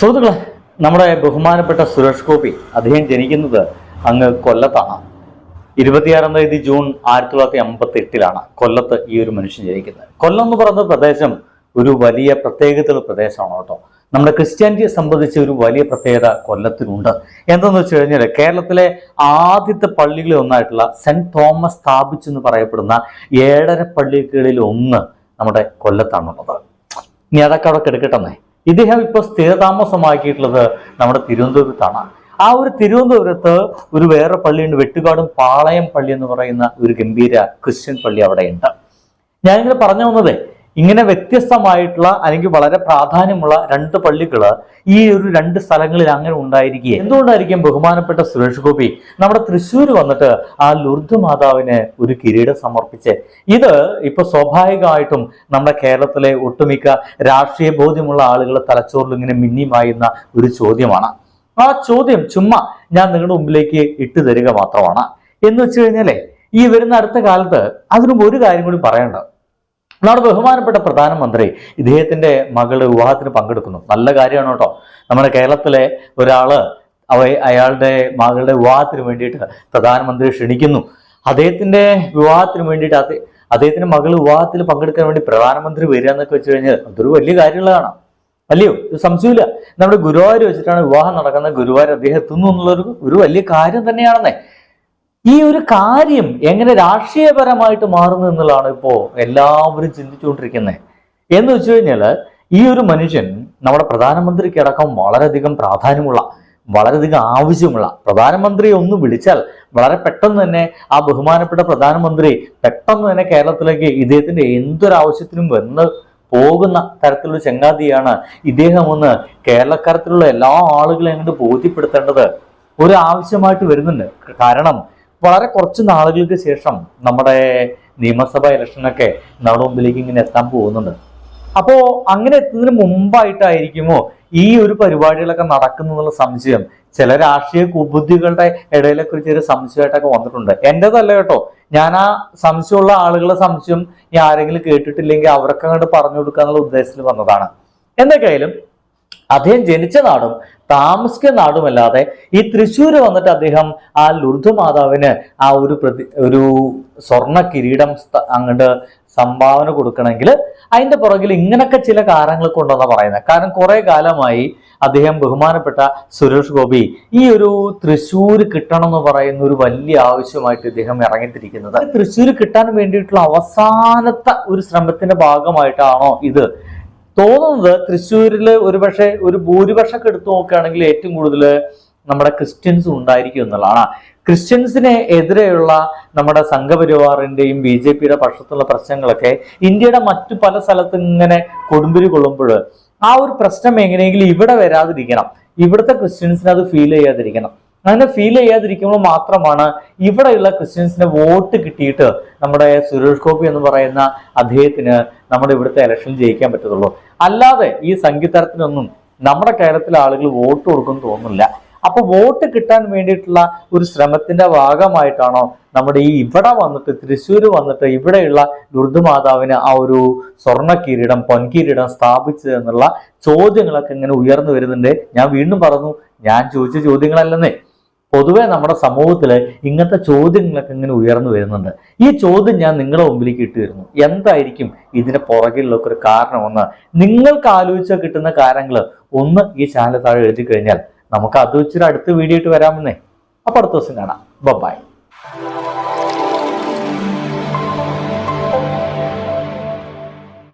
സുഹൃത്തുക്കളെ നമ്മുടെ ബഹുമാനപ്പെട്ട സുരേഷ് ഗോപി അദ്ദേഹം ജനിക്കുന്നത് അങ്ങ് കൊല്ലത്താണ്. ഇരുപത്തിയാറാം തീയതി ജൂൺ ആയിരത്തി തൊള്ളായിരത്തി അമ്പത്തി എട്ടിലാണ് കൊല്ലത്ത് ഈ ഒരു മനുഷ്യൻ ജനിക്കുന്നത്. കൊല്ലം എന്ന് പറയുന്ന പ്രദേശം ഒരു വലിയ പ്രത്യേകതയുള്ള പ്രദേശമാണ് കേട്ടോ. നമ്മുടെ ക്രിസ്ത്യാനിറ്റിയെ സംബന്ധിച്ച് ഒരു വലിയ പ്രത്യേകത കൊല്ലത്തിനുണ്ട്. എന്തെന്ന് വെച്ച് കഴിഞ്ഞാൽ കേരളത്തിലെ ആദ്യത്തെ പള്ളികളിൽ ഒന്നായിട്ടുള്ള സെന്റ് തോമസ് സ്ഥാപിച്ചെന്ന് പറയപ്പെടുന്ന ഏഴര പള്ളികളിൽ ഒന്ന് നമ്മുടെ കൊല്ലത്താണുള്ളത്. ഇനി അതൊക്കെ അവിടെ കിടക്കട്ടെന്നേ ഇദ്ദേഹം ഇപ്പോൾ സ്ഥിരതാമസമാക്കിയിട്ടുള്ളത് നമ്മുടെ തിരുവനന്തപുരത്താണ്. ആ ഒരു തിരുവനന്തപുരത്ത് ഒരു വേറെ പള്ളിയുണ്ട് വെട്ടുകാടും പാളയം പള്ളി എന്ന് പറയുന്ന ഒരു ഗംഭീര ക്രിസ്ത്യൻ പള്ളി അവിടെയുണ്ട്. ഞാനിങ്ങനെ പറഞ്ഞു വന്നത് ഇങ്ങനെ വ്യത്യസ്തമായിട്ടുള്ള അല്ലെങ്കിൽ വളരെ പ്രാധാന്യമുള്ള രണ്ട് പള്ളികൾ ഈ ഒരു രണ്ട് സ്ഥലങ്ങളിൽ അങ്ങനെ ഉണ്ടായിരിക്കുക എന്തുകൊണ്ടായിരിക്കും ബഹുമാനപ്പെട്ട സുരേഷ് ഗോപി നമ്മുടെ തൃശ്ശൂർ വന്നിട്ട് ആ ലുർദ് മാതാവിന് ഒരു കിരീടം സമർപ്പിച്ച്? ഇത് ഇപ്പൊ സ്വാഭാവികമായിട്ടും നമ്മുടെ കേരളത്തിലെ ഒട്ടുമിക്ക രാഷ്ട്രീയ ബോധ്യമുള്ള ആളുകളെ തലച്ചോറിൽ ഇങ്ങനെ മിന്നിമായുന്ന ഒരു ചോദ്യമാണ്. ആ ചോദ്യം ചുമ്മാ ഞാൻ നിങ്ങളുടെ മുമ്പിലേക്ക് ഇട്ടു തരിക മാത്രമാണ്. എന്ന് വെച്ച് കഴിഞ്ഞാലേ ഈ വരുന്ന അടുത്ത കാലത്ത് അതിനും ഒരു കാര്യം കൂടി പറയേണ്ടത്. നമ്മുടെ ബഹുമാനപ്പെട്ട പ്രധാനമന്ത്രി. ഇദ്ദേഹത്തിന്റെ മകൾ വിവാഹത്തിന് പങ്കെടുക്കുന്നു. നല്ല കാര്യമാണ് കേട്ടോ. നമ്മുടെ കേരളത്തിലെ ഒരാൾ അവ അയാളുടെ മകളുടെ വിവാഹത്തിന് വേണ്ടിയിട്ട് പ്രധാനമന്ത്രി ക്ഷണിക്കുന്നു. അദ്ദേഹത്തിന്റെ വിവാഹത്തിന് വേണ്ടിയിട്ട് അത് അദ്ദേഹത്തിന്റെ മകൾ വിവാഹത്തിൽ പങ്കെടുക്കാൻ വേണ്ടി പ്രധാനമന്ത്രി വരിക എന്നൊക്കെ വെച്ച് കഴിഞ്ഞാൽ അതൊരു വലിയ കാര്യമുള്ളതാണ്. അല്ലയോ? ഇത് സംശയമില്ല നമ്മുടെ ഗുരുവായൂർ വെച്ചിട്ടാണ് വിവാഹം നടക്കുന്നത്. ഗുരുവായൂർ അദ്ദേഹം എത്തുന്നു എന്നുള്ളൊരു ഒരു വലിയ കാര്യം തന്നെയാണെന്നേ. ഈ ഒരു കാര്യം എങ്ങനെ രാഷ്ട്രീയപരമായിട്ട് മാറുന്നു എന്നുള്ളതാണ് ഇപ്പോ എല്ലാവരും ചിന്തിച്ചുകൊണ്ടിരിക്കുന്നത് എന്ന് വെച്ച് കഴിഞ്ഞാൽ ഈ ഒരു മനുഷ്യൻ നമ്മുടെ പ്രധാനമന്ത്രിക്ക് അടക്കം വളരെയധികം പ്രാധാന്യമുള്ള വളരെയധികം ആവശ്യമുള്ള പ്രധാനമന്ത്രി ഒന്ന് വിളിച്ചാൽ വളരെ പെട്ടെന്ന് തന്നെ ആ ബഹുമാനപ്പെട്ട പ്രധാനമന്ത്രി പെട്ടെന്ന് തന്നെ കേരളത്തിലേക്ക് ഇദ്ദേഹത്തിന്റെ എന്തൊരാവശ്യത്തിനും വന്ന് പോകുന്ന തരത്തിലുള്ള ചങ്ങാതിയാണ് ഇദ്ദേഹം ഒന്ന് കേരളക്കാരത്തിലുള്ള എല്ലാ ആളുകളെയും അങ്ങോട്ട് ബോധ്യപ്പെടുത്തേണ്ടത് ഒരു ആവശ്യമായിട്ട് വരുന്നുണ്ട്. കാരണം വളരെ കുറച്ച് നാളുകൾക്ക് ശേഷം നമ്മുടെ നിയമസഭ ഇലക്ഷനൊക്കെ നമ്മുടെ മുമ്പിലേക്ക് ഇങ്ങനെ എത്താൻ പോകുന്നുണ്ട്. അപ്പോ അങ്ങനെ എത്തുന്നതിന് മുമ്പായിട്ടായിരിക്കുമോ ഈ ഒരു പരിപാടികളൊക്കെ നടക്കുന്നു എന്നുള്ള സംശയം? ചില രാഷ്ട്രീയ കുബുദ്ധികളുടെ ഇടയിലൊക്കെ ഒരു ചെറിയ സംശയമായിട്ടൊക്കെ വന്നിട്ടുണ്ട്. എന്റെതല്ല കേട്ടോ. ഞാൻ ആ സംശയമുള്ള ആളുകളെ സംശയം ഞാൻ ആരെങ്കിലും കേട്ടിട്ടില്ലെങ്കിൽ അവർക്ക് അങ്ങോട്ട് പറഞ്ഞു കൊടുക്കുക എന്നുള്ള ഉദ്ദേശത്തിൽ വന്നതാണ്. എന്തൊക്കെയായാലും അദ്ദേഹം ജനിച്ച നാടും താമസിക്കുന്ന നാടുമല്ലാതെ ഈ തൃശ്ശൂർ വന്നിട്ട് അദ്ദേഹം ആ ലുർദു മാതാവിന് ആ ഒരു പ്രതി ഒരു സ്വർണ കിരീടം അങ്ങോട്ട് സംഭാവന കൊടുക്കണമെങ്കിൽ അതിന്റെ പുറകിൽ ഇങ്ങനൊക്കെ ചില കാരണങ്ങൾ കൊണ്ടാണ് പറയുന്നത്. കാരണം കുറെ കാലമായി അദ്ദേഹം ബഹുമാനപ്പെട്ട സുരേഷ് ഗോപി ഈ ഒരു തൃശ്ശൂർ കിട്ടണം എന്ന് പറയുന്ന ഒരു വലിയ ആവശ്യമായിട്ട് ഇദ്ദേഹം ഇറങ്ങിത്തിരിക്കുന്നത്. തൃശ്ശൂർ കിട്ടാൻ വേണ്ടിയിട്ടുള്ള അവസാനത്തെ ഒരു ശ്രമത്തിന്റെ ഭാഗമായിട്ടാണോ ഇത്? തോന്നുന്നത് തൃശ്ശൂരിൽ ഒരുപക്ഷെ ഒരു ഭൂരിപക്ഷമൊക്കെ എടുത്തു നോക്കുകയാണെങ്കിൽ ഏറ്റവും കൂടുതൽ നമ്മുടെ ക്രിസ്ത്യൻസ് ഉണ്ടായിരിക്കും എന്നുള്ളതാണ്. ക്രിസ്ത്യൻസിനെ എതിരെയുള്ള നമ്മുടെ സംഘപരിവാറിന്റെയും ബി ജെ പിയുടെ പക്ഷത്തുള്ള പ്രശ്നങ്ങളൊക്കെ ഇന്ത്യയുടെ മറ്റു പല സ്ഥലത്തും ഇങ്ങനെ കൊടുമ്പിരി കൊള്ളുമ്പോൾ ആ ഒരു പ്രശ്നം എങ്ങനെയെങ്കിലും ഇവിടെ വരാതിരിക്കണം. ഇവിടുത്തെ ക്രിസ്ത്യൻസിന് അത് ഫീൽ ചെയ്യാതിരിക്കണം. അങ്ങനെ ഫീൽ ചെയ്യാതിരിക്കുമ്പോൾ മാത്രമാണ് ഇവിടെയുള്ള ക്രിസ്ത്യൻസിന് വോട്ട് കിട്ടിയിട്ട് നമ്മുടെ സുരേഷ് ഗോപി എന്ന് പറയുന്ന അദ്ദേഹത്തിന് നമ്മുടെ ഇവിടുത്തെ ഇലക്ഷൻ ജയിക്കാൻ പറ്റത്തുള്ളൂ. അല്ലാതെ ഈ സംഗീതത്തിനൊന്നും നമ്മുടെ കേരളത്തിലെ ആളുകൾ വോട്ട് കൊടുക്കും തോന്നുന്നില്ല. അപ്പൊ വോട്ട് കിട്ടാൻ വേണ്ടിയിട്ടുള്ള ഒരു ശ്രമത്തിന്റെ ഭാഗമായിട്ടാണോ നമ്മുടെ ഈ ഇവിടെ വന്നിട്ട് തൃശ്ശൂർ വന്നിട്ട് ഇവിടെയുള്ള ദുർദ്ദുമാതാവിന് ആ ഒരു സ്വർണ കിരീടം പൊൻകിരീടം സ്ഥാപിച്ചത് എന്നുള്ള ചോദ്യങ്ങളൊക്കെ ഇങ്ങനെ ഉയർന്നു വരുന്നുണ്ട്. ഞാൻ വീണ്ടും പറഞ്ഞു ഞാൻ ചോദിച്ച ചോദ്യങ്ങളല്ലെന്നേ. പൊതുവെ നമ്മുടെ സമൂഹത്തിൽ ഇങ്ങനത്തെ ചോദ്യങ്ങളൊക്കെ ഇങ്ങനെ ഉയർന്നു വരുന്നുണ്ട്. ഈ ചോദ്യം ഞാൻ നിങ്ങളുടെ മുമ്പിലേക്ക് ഇട്ട് വരുന്നു എന്തായിരിക്കും ഇതിന് പുറകിലുള്ള ഒരു കാരണമെന്ന് നിങ്ങൾക്ക് ആലോചിച്ചാൽ കിട്ടുന്ന കാര്യങ്ങൾ ഒന്ന് ഈ ചാനൽ താഴെ എഴുതി കഴിഞ്ഞാൽ നമുക്ക് അത് വെച്ചൊരു അടുത്ത വീഡിയോ ആയിട്ട് വരാമെന്നേ. അപ്പൊ അടുത്ത ദിവസം കാണാം. ബൈ